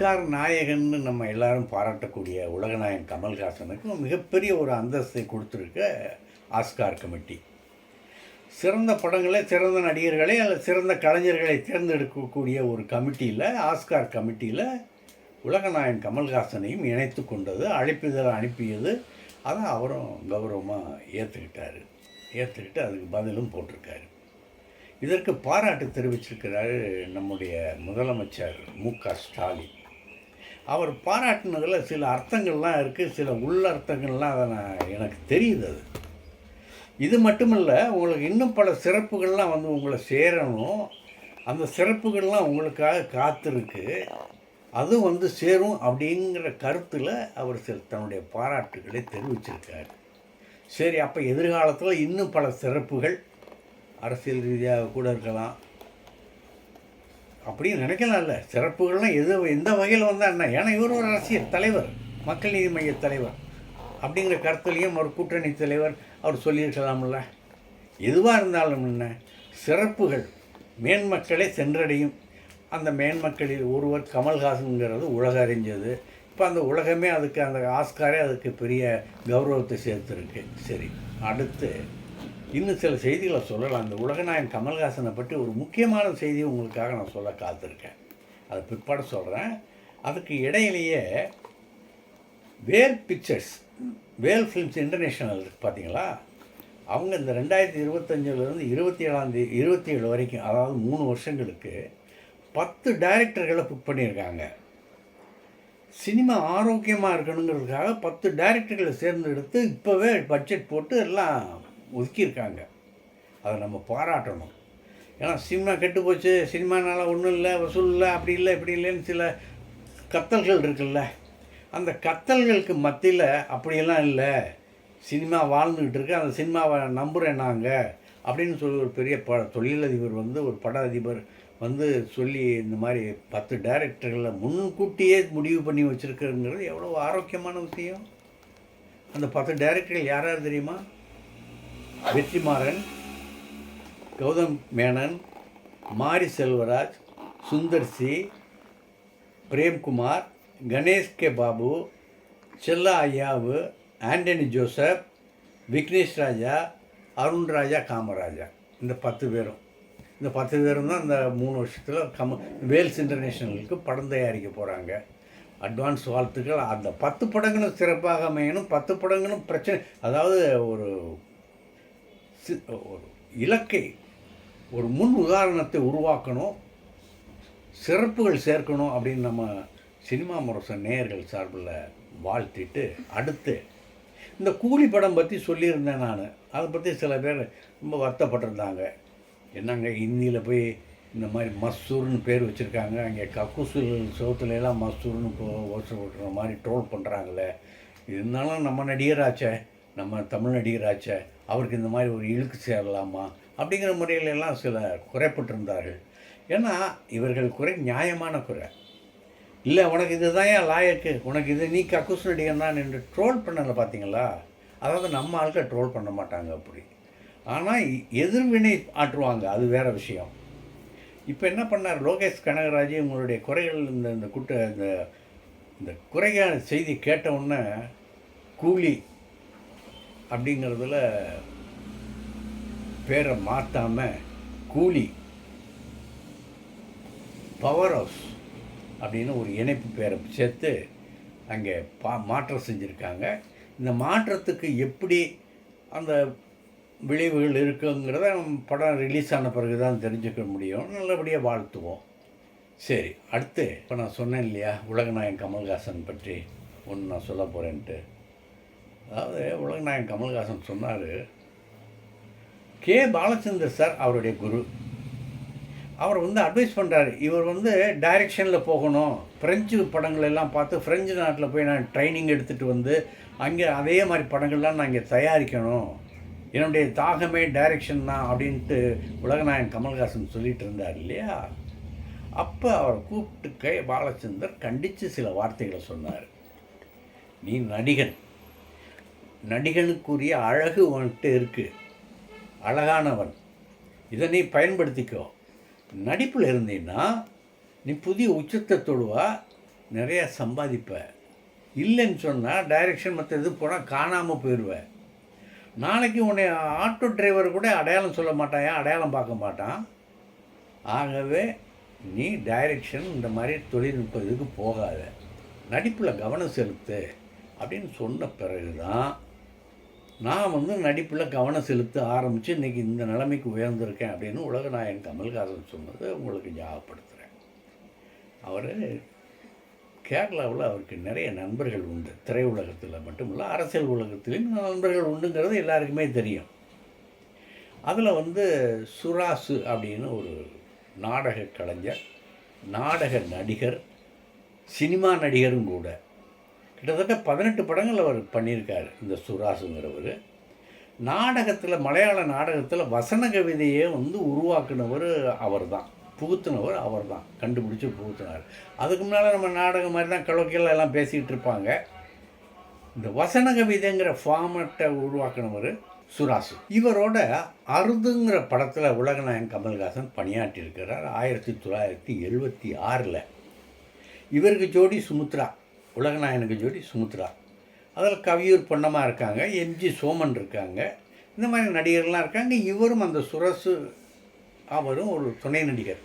Oscar நாயகன்னு நம்ம எல்லாரும் பாராட்டக்கூடிய உலகநாயகன் கமல்ஹாசனுக்கு மிகப்பெரிய ஒரு அந்தஸ்தை கொடுத்துருக்க ஆஸ்கார் கமிட்டி. சிறந்த படங்களை சிறந்த நடிகர்களை அல்லது சிறந்த கலைஞர்களை தேர்ந்தெடுக்கக்கூடிய ஒரு கமிட்டியில் ஆஸ்கார் கமிட்டியில் உலகநாயகன் கமல்ஹாசனையும் இணைத்து கொண்டது அழைப்புதல் அனுப்பியது. அதை அவரும் கௌரவமாக ஏற்றுக்கிட்டார் ஏற்றுக்கிட்டு அதுக்கு பதிலும் போட்டிருக்காரு. இதற்கு பாராட்டு தெரிவிச்சிருக்கிறாரு நம்முடைய முதலமைச்சர் மு க ஸ்டாலின். அவர் பாராட்டினதில் சில அர்த்தங்கள்லாம் இருக்குது சில உள்ளர்த்தங்கள்லாம் அதை நான் எனக்கு தெரியுது அது. இது மட்டுமல்ல உங்களுக்கு இன்னும் பல சிறப்புகள்லாம் வந்து உங்களை சேரணும். அந்த சிறப்புகள்லாம் உங்களுக்காக காத்திருக்கு. அதுவும் வந்து சேரும் அப்படிங்கிற கருத்தில் அவர் சில தன்னுடைய பாராட்டுகளை தெரிவிச்சிருக்காரு. சரி அப்போ எதிர்காலத்தில் இன்னும் பல சிறப்புகள் அரசியல் ரீதியாக கூட இருக்கலாம். அப்படின்னு நினைக்கலாம்ல. சிறப்புகள்லாம் எது எந்த வகையில் வந்தால் என்ன? ஏன்னா இவர் ஒரு அரசியல் தலைவர் மக்கள் நீதி மைய தலைவர். அப்படிங்கிற கருத்துலையும் ஒரு கூட்டணி தலைவர் அவர் சொல்லியிருக்கலாம்ல. எதுவாக இருந்தாலும் என்ன? சிறப்புகள் மேன்மக்களை சென்றடையும். அந்த மேன்மக்களில் ஒருவர் கமல்ஹாசனுங்கிறது உலக அறிஞ்சது. இப்போ அந்த உலகமே அதுக்கு அந்த ஆஸ்காரே அதுக்கு பெரிய கௌரவத்தை சேர்த்துருக்கு. சரி அடுத்து இன்னும் சில செய்திகளை சொல்லலாம். அந்த உலகநாயகன் கமல்ஹாசனை பற்றி ஒரு முக்கியமான செய்தி உங்களுக்காக நான் சொல்ல காத்திருக்கேன். அதை பிற்பாடு சொல்கிறேன் அதுக்கு இடையிலேயே Vel pictures Vel films international இருக்குது பார்த்தீங்களா? அவங்க இந்த ரெண்டாயிரத்தி இருபத்தஞ்சிலேருந்து இருபத்தி ஏழாந்தேதி இருபத்தி ஏழு வரைக்கும் அதாவது மூணு வருஷங்களுக்கு பத்து டைரக்டர்களை புக் பண்ணியிருக்காங்க. சினிமா ஆரோக்கியமாக இருக்கணுங்கிறதுக்காக பத்து டைரக்டர்களை தேர்ந்தெடுத்து இப்போவே பட்ஜெட் போட்டு எல்லாம் ஒதுக்கியிருக்காங்க. அதை நம்ம பாராட்டணும். ஏன்னா சினிமா கெட்டு போச்சு சினிமானால ஒன்றும் இல்லை வசூல் இல்லை அப்படி இல்லை இப்படி இல்லைன்னு சில கத்தல்கள் இருக்குல்ல. அந்த கத்தல்களுக்கு மத்தியில் அப்படியெல்லாம் இல்லை. சினிமா வாழ்ந்துக்கிட்டு இருக்கு அந்த சினிமாவை நம்புகிறேன் நாங்கள் அப்படின்னு சொல்லி ஒரு பெரிய ப தொழிலதிபர் வந்து ஒரு பட அதிபர் வந்து சொல்லி இந்த மாதிரி பத்து டைரக்டர்களை முன்கூட்டியே முடிவு பண்ணி வச்சுருக்குங்கிறது எவ்வளோ ஆரோக்கியமான விஷயம். அந்த பத்து டைரக்டர்கள் யார் யார் தெரியுமா? Vetrimaaran Gautham Menon Mari Selvaraj Sundar C Premkumar Ganesh K Babu Chella Ayyavu Antony Joseph Vignesh Raja Arun Raja Kamaraja. இந்த பத்து பேரும். இந்த பத்து பேரும் தான் இந்த மூணு வருஷத்தில் கம வேல்ஸ் இன்டர்நேஷ்னலுக்கு படம் தயாரிக்க போகிறாங்க அட்வான்ஸ் வாழ்த்துக்கள். அந்த பத்து படங்களும் சிறப்பாக அமையணும். பத்து படங்களும் பிரச்சனை அதாவது ஒரு ஒரு இலக்கை ஒரு முன் உதாரணத்தை உருவாக்கணும் சிறப்புகள் சேர்க்கணும் அப்படின்னு நம்ம சினிமா முரச நேயர்கள் சார்பில் வாழ்த்திட்டு அடுத்து இந்த கூலி படம் பற்றி சொல்லியிருந்தேன் நான். அதை பற்றி சில பேர் ரொம்ப வருத்தப்பட்டிருந்தாங்க. என்னங்க ஹிந்தியில் போய் இந்த மாதிரி மசூர்னு பேர் வச்சுருக்காங்க. அங்கே கக்கூசு சோத்துல எல்லாம் மஸ்தூர்னு ஓசை விட்டுற மாதிரி ட்ரோல் பண்ணுறாங்களே இருந்தாலும் நம்ம நடிகராச்சே. நம்ம தமிழ் நடிகராச்ச அவருக்கு இந்த மாதிரி ஒரு இழுக்கு சேரலாமா? அப்படிங்கிற முறையில எல்லாம் சில குறைப்பட்டிருந்தார்கள். ஏன்னா இவர்கள் குறை நியாயமான குறை. இல்லை உனக்கு இதுதான் ஏன் லாயக்கு? உனக்கு இது நீ கக்கூஸ் நடிகன் தான் என்று ட்ரோல் பண்ணலை பார்த்தீங்களா? அதாவது நம்ம ஆட்கள் ட்ரோல் பண்ண மாட்டாங்க அப்படி. ஆனால் எதிர்வினை ஆற்றுவாங்க. அது வேறு விஷயம். இப்போ என்ன பண்ணார் லோகேஷ் கனகராஜ் உங்களுடைய குறைகள் இந்த இந்த குட்ட இந்த இந்த குறையான செய்தி கேட்டவுடனே கூலி அப்படிங்கிறதுல பேரை மாற்றாமல் கூலி பவர் ஹவுஸ் அப்படின்னு ஒரு இணைப்பு பேரை சேர்த்து அங்கே பா மாற்றம் செஞ்சுருக்காங்க. இந்த மாற்றத்துக்கு எப்படி அந்த விளைவுகள் இருக்குங்கிறத படம் ரிலீஸ் ஆன பிறகு தான் தெரிஞ்சுக்க முடியும். நல்லபடியாக வாழ்த்துவோம். சரி அடுத்து இப்போ நான் சொன்னேன் இல்லையா உலகநாயகன் கமல்ஹாசன் பற்றி ஒன்று நான் சொல்ல போகிறேன்ட்டு அதாவது உலகநாயகன் கமல்ஹாசன் சொன்னார் கே. பாலச்சந்தர் சார் அவருடைய குரு. அவர் வந்து அட்வைஸ் பண்ணுறாரு இவர் வந்து டைரெக்ஷனில் போகணும். ஃப்ரெஞ்சு படங்கள் எல்லாம் பார்த்து ஃப்ரெஞ்சு நாட்டில் போய் நான் ட்ரைனிங் எடுத்துகிட்டு வந்து அங்கே அதே மாதிரி படங்கள்லாம் நான் இங்கே தயாரிக்கணும். என்னுடைய தாகமே டைரெக்ஷன் தான் அப்படின்ட்டு உலகநாயகன் கமல்ஹாசன் சொல்லிட்டு இருந்தார் இல்லையா? அப்போ அவரை கூப்பிட்டு கே. பாலச்சந்தர் கண்டித்து சில வார்த்தைகளை சொன்னார். நீ நடிகன். நடிகனுக்குரிய அழகு உன்கிட்ட இருக்குது அழகானவன். இதை நீ பயன்படுத்திக்கோ. நடிப்பில் இருந்தீன்னா நீ புதிய உச்சத்தை தொடுவா நிறையா சம்பாதிப்ப. இல்லைன்னு சொன்னால் டைரெக்ஷன் மற்ற இது போனால் காணாமல் போயிடுவேன் நாளைக்கு உன்னை ஆட்டோ டிரைவர் கூட அடையாளம் சொல்ல மாட்டாயா அடையாளம் பார்க்க மாட்டான். ஆகவே நீ டைரெக்ஷன் இந்த மாதிரி தொழில்நுட்ப இதுக்கு போகாத. நடிப்பில் கவனம் செலுத்து அப்படின்னு சொன்ன பிறகு தான் நான் வந்து நடிப்பில் கவனம் செலுத்த ஆரம்பித்து இன்றைக்கி இந்த நிலைமைக்கு உயர்ந்திருக்கேன் அப்படின்னு உலகநாயகன் கமல்ஹாசன் சொன்னதை உங்களுக்கு ஞாபகப்படுத்துகிறேன் அவர் கேரளாவில் அவருக்கு நிறைய நண்பர்கள் உண்டு. திரையுலகத்தில் மட்டுமில்ல அரசியல் உலகத்திலையும் நண்பர்கள் உண்டுங்கிறது எல்லாருக்குமே தெரியும். அதில் வந்து சுராசு அப்படின்னு ஒரு நாடக கலைஞர் நாடக நடிகர் சினிமா நடிகரும் கூட. கிட்டத்தட்ட பதினெட்டு படங்கள் அவர் பண்ணியிருக்காரு இந்த சுராசுங்கிறவர். நாடகத்தில் மலையாள நாடகத்தில் வசன கவிதையை வந்து உருவாக்குனவர் அவர் தான் புகுத்துனவர் அவர் தான் கண்டுபிடிச்சி புகுத்தினார். அதுக்கு முன்னால் நம்ம நாடகம் மாதிரி தான் கலோக்கியல் எல்லாம் பேசிக்கிட்டு இருப்பாங்க. இந்த வசன கவிதைங்கிற ஃபார்மட்டை உருவாக்குனவர் சுராசு. இவரோட அருதுங்கிற படத்தில் உலகநாயகன் கமல்ஹாசன் பணியாற்றியிருக்கிறார் ஆயிரத்தி தொள்ளாயிரத்தி எழுபத்தி ஆறில். இவருக்கு ஜோடி சுமுத்ரா. உலகநாயனுக்கு ஜோடி சுமுத்ரா. அதில் கவியூர் பொன்னமாக இருக்காங்க எம்ஜி சோமன் இருக்காங்க. இந்த மாதிரி நடிகர்லாம் இருக்காங்க. இவரும் அந்த சுரசு அவரும் ஒரு துணை நடிகர்.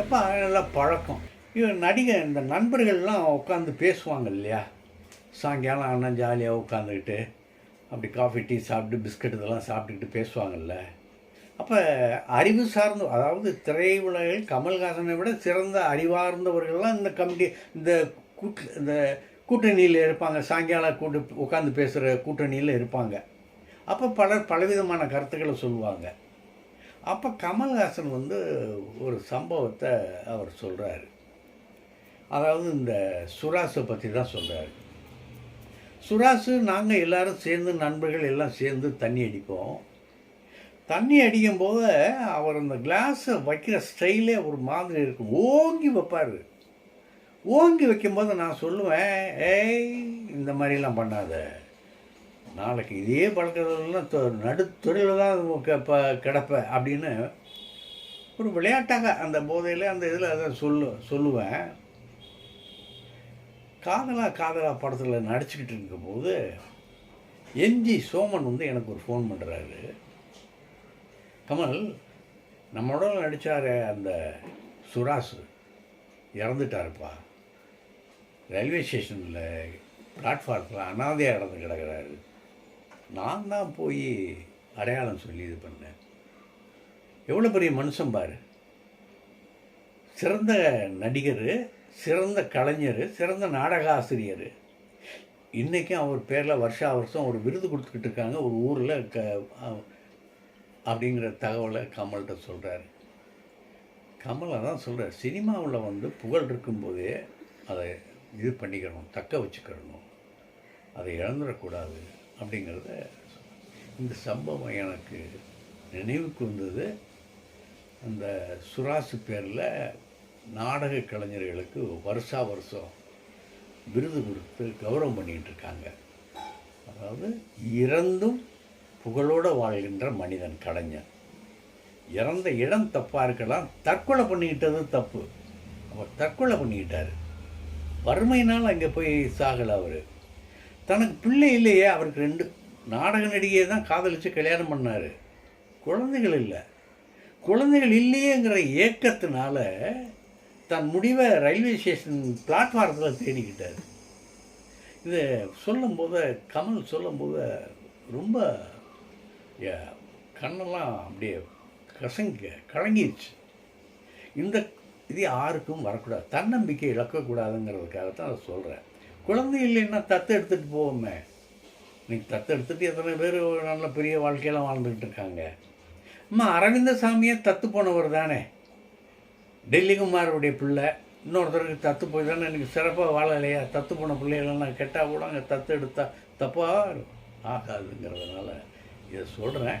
எப்போ நல்லா பழக்கம். இவர் நடிகர் இந்த நண்பர்கள்லாம் உட்காந்து பேசுவாங்க இல்லையா? சாயங்காலம் ஆனால் ஜாலியாக உட்காந்துக்கிட்டு அப்படி காஃபி டீ சாப்பிட்டு பிஸ்கட் இதெல்லாம் சாப்பிட்டுக்கிட்டு பேசுவாங்கல்ல. அப்போ அறிவு சார்ந்த அதாவது திரையுலகில் கமல்ஹாசனை விட சிறந்த அறிவார்ந்தவர்கள்லாம் இந்த கமிட்டி இந்த கூட்டு இந்த கூட்டணியில் இருப்பாங்க. சாயங்காலம் கூட்டு உட்காந்து பேசுகிற கூட்டணியில் இருப்பாங்க. அப்போ பலர் பலவிதமான கருத்துக்களை சொல்லுவாங்க. அப்போ கமல்ஹாசன் வந்து ஒரு சம்பவத்தை அவர் சொல்கிறாரு அதாவது இந்த சுராஸை பற்றி தான் சொல்கிறாரு சுராசு நாங்கள் எல்லாரும் சேர்ந்து நண்பர்கள் எல்லாம் சேர்ந்து தண்ணி அடிப்போம். தண்ணி அடிக்கும் போது அவர் அந்த கிளாஸை வைக்கிற ஸ்டைலே ஒரு மாதிரி இருக்கும். ஓங்கி வைப்பார். ஓங்கி வைக்கும்போது நான் சொல்லுவேன் ஏய் இந்த மாதிரிலாம் பண்ணாத. நாளைக்கு இதே பழக்கிறதுலாம் நடுத்துறையில் தான் இப்போ கிடப்ப. அப்படின்னு ஒரு விளையாட்டாக அந்த போதையில் அந்த இதில் அதை சொல்லு சொல்லுவேன். காதலா காதலா படத்தில் நடிச்சுக்கிட்டு இருக்கும்போது எம்ஜி சோமன் வந்து எனக்கு ஒரு ஃபோன் பண்ணுறாரு கமல் நம்மளோட நடித்தார் அந்த சுராசு. இறந்துட்டாருப்பா. ரயில்வே ஸ்டேஷனில் பிளாட்ஃபாரத்தில் அனாதையாக இறந்து கிடக்கிறாரு. நான் தான் போய் அடையாளம் சொல்லி இது பண்ணேன். எவ்வளோ பெரிய மனுஷன் பாரு. சிறந்த நடிகர் சிறந்த கலைஞர் சிறந்த நாடக ஆசிரியர் இன்றைக்கும் அவர் பேரில் வருஷா வருஷம் ஒரு விருது கொடுத்துக்கிட்டு இருக்காங்க. ஒரு ஊரில் க அப்படிங்கிற தகவலை கமல்கிட்ட சொல்கிறாரு கமல் அதான் சொல்கிறார் சினிமாவில் வந்து புகழ் இருக்கும்போதே அதை இது பண்ணிக்கணும் தக்க வச்சுக்கிறணும் அதை இழந்துடக்கூடாது அப்படிங்கிறத இந்த சம்பவம் எனக்கு நினைவுக்கு வந்தது. அந்த சுராசு பேரில் நாடக கலைஞர்களுக்கு வருஷா வருஷம் விருது கொடுத்து கௌரவம் பண்ணிகிட்டு இருக்காங்க. அதாவது இறந்தும் புகழோடு வாழ்கின்ற மனிதன் கலைஞன். இறந்த இடம் தப்பாக இருக்கலாம் தற்கொலை பண்ணிக்கிட்டது தப்பு. அவர் தற்கொலை பண்ணிக்கிட்டார். வறுமையினால் அங்கே போய் சாகலை அவர். தனக்கு பிள்ளை இல்லையே அவருக்கு ரெண்டு நாடக நடிகையை தான் காதலித்து கல்யாணம் பண்ணார். குழந்தைகள் இல்லை. குழந்தைகள் இல்லையேங்கிற ஏக்கத்தினால தன் முடிவை ரயில்வே ஸ்டேஷன் பிளாட்ஃபாரத்தில் தேடிக்கிட்டார். இதை சொல்லும்போது கமல் சொல்லும்போது ரொம்ப கண்ணெல்லாம் அப்படியே கசங்க கலங்கிடுச்சு இந்த இது யாருக்கும் வரக்கூடாது. தன்னம்பிக்கை இழக்கக்கூடாதுங்கிறதுக்காக தான் அதை சொல்கிறேன் குழந்தை இல்லைன்னா தத்து எடுத்துகிட்டு போவோமே. இன்றைக்கி தத்து எடுத்துகிட்டு எத்தனை பேர் ஒரு நல்ல பெரிய வாழ்க்கையெல்லாம் வாழ்ந்துக்கிட்டு இருக்காங்க. அம்மா அரவிந்த சாமியே தத்து போனவர் தானே. டெல்லி குமாருடைய பிள்ளை. இன்னொருத்தருக்கு தத்து போய் தானே எனக்கு சிறப்பாக வாழலையா தத்து போன பிள்ளைகளெல்லாம் கெட்டால் கூட அங்கே தத்து எடுத்தால் தப்பாக ஆகாதுங்கிறதுனால இதை சொல்கிறேன்